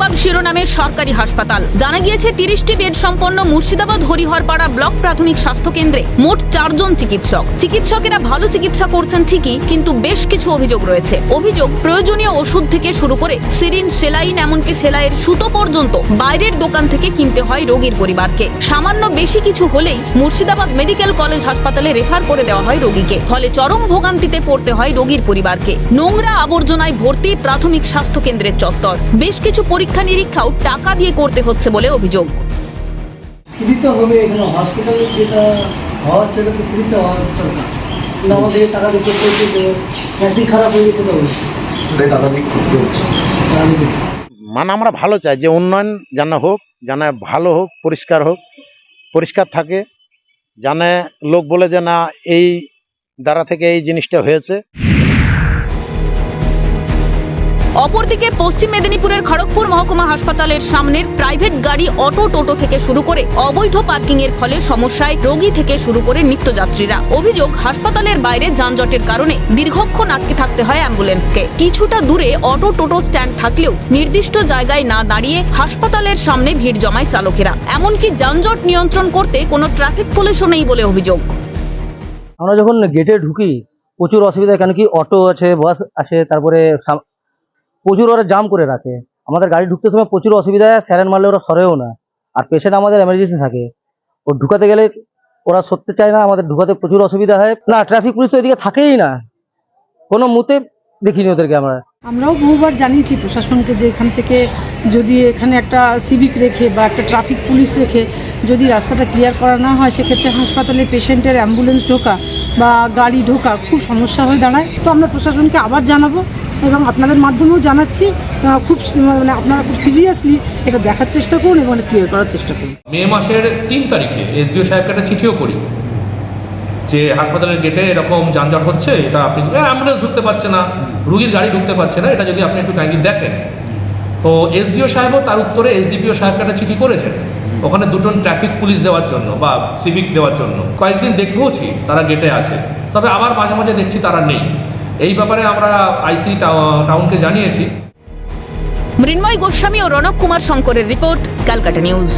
নামের সরকারি হাসপাতাল। জানা গিয়েছে, তিরিশটি বেড সম্পন্ন মুর্শিদাবাদ হরিহরপাড়া ব্লক প্রাথমিক স্বাস্থ্য কেন্দ্রে মোট চারজন চিকিৎসক। চিকিৎসকেরা ভালো চিকিৎসা করছেন ঠিকই, কিন্তু বেশ কিছু অভিযোগ রয়েছে। অভিযোগ, প্রয়োজনীয় ওষুধ থেকে শুরু করে সিরিন, সেলাইন, এমনকি সেলাইয়ের সুতো পর্যন্ত বাইরের দোকান থেকে কিনতে হয় রোগীর পরিবারকে। সামান্য বেশি কিছু হলেই মুর্শিদাবাদ মেডিকেল কলেজ হাসপাতালে রেফার করে দেওয়া হয় রোগীকে। ফলে চরম ভোগান্তিতে পড়তে হয় রোগীর পরিবারকে। নোংরা আবর্জনায় ভর্তি প্রাথমিক স্বাস্থ্য কেন্দ্রের চত্বর। বেশ কিছু পরীক্ষা নিরীক্ষাও টাকা দিয়ে করতে হচ্ছে বলে অভিযোগ। ফ্রিতে হবে এখানে হসপিটালে যেটা হওয়ার সেটা তো ফ্রিতে হওয়ার দরকার। কিন্তু আমাদের টাকা দিতে হচ্ছে যে মেশিন খারাপ হয়ে গেছে তো তাই করতে হচ্ছে মানে আমরা ভালো চাই যে উন্নয়ন যেন হোক যেন ভালো হোক পরিষ্কার হোক পরিষ্কার থাকে জানে লোক বলে যে না এই দ্বারা থেকে এই জিনিসটা হয়েছে। অপরদিকে পশ্চিম মেদিনীপুরের খড়গপুর মহকুমা হাসপাতালের সামনের প্রাইভেট গাড়ি অটো টোটো থেকে শুরু করে অবৈধ পার্কিং এর ফলে সমস্যায় রোগী থেকে শুরু করে নিত্যযাত্রীরা। অভিযোগ, হাসপাতালের বাইরে যানজটের কারণে দীর্ঘক্ষণ আটকে থাকতে হয় অ্যাম্বুলেন্সকে। কিছুটা দূরে অটো টোটো স্ট্যান্ড থাকলেও নির্দিষ্ট জায়গায় না দাঁড়িয়ে হাসপাতালের সামনে ভিড় জমায় চালকেরা। এমনকি যানজট নিয়ন্ত্রণ করতে কোনো ট্রাফিক পুলিশও নেই বলে অভিযোগ। আমরা যখন গেটে ঢুকি, প্রচুর অসুবিধা কেন কি অটো আছে বাস আছে তারপরে প্রচুর ওরা জাম করে রাখে। আমাদের গাড়ি ঢুকতে সময় প্রচুর অসুবিধা হয় স্যারেন মারলে ওরা সরেও না। আর পেশেন্ট আমাদের এমার্জেন্সি থাকে। ও ঢুকাতে গেলে ওরা সরতে চায় না, আমাদের ঢুকাতে প্রচুর অসুবিধা হয়। না ট্রাফিক পুলিশ তো এদিকে থাকেই না। কোনো মুতে দেখিনি ওদেরকে আমরা। আমরাও বহুবার জানিয়েছি প্রশাসনকে যে এখান থেকে যদি এখানে একটা সিভিক রেখে বা একটা ট্রাফিক পুলিশ রেখে যদি রাস্তাটা ক্লিয়ার করা না হয়, সেক্ষেত্রে হাসপাতালে পেশেন্টের অ্যাম্বুলেন্স ঢোকা বা গাড়ি ঢোকা খুব সমস্যা হয়ে দাঁড়ায়। তো আমরা প্রশাসনকে আবার জানাব এবং আপনাদের মাধ্যমেও জানাচ্ছি খুব মানে আপনারা খুব সিরিয়াসলি এটা দেখার চেষ্টা করুন এবং ক্লিয়ার করার চেষ্টা করুন। মে মাসের তিন তারিখে এসডিও সাহেবকে একটা চিঠিও করি, যে হাসপাতালের গেটে এরকম যানজট হচ্ছে, এটা আপনি অ্যাম্বুলেন্স ঢুকতে পারছে না, রুগীর গাড়ি ঢুকতে পারছে না, এটা যদি আপনি একটু কাইন্ডলি দেখেন। তো এসডিও সাহেবও তার উত্তরে এসডিপিও সাহেবকে একটা চিঠি করেছেন, ওখানে দুটো ট্রাফিক পুলিশ দেওয়ার জন্য বা সিভিক দেওয়ার জন্য। কয়েকদিন দেখেওছি তারা গেটে আছে, তবে আবার মাঝে মাঝে দেখছি তারা নেই। এই ব্যাপারে আমরা আইসি টাউনকে জানিয়েছি। মৃন্ময় গোস্বামী ও রণক কুমার শঙ্করের রিপোর্ট, ক্যালকাটা নিউজ।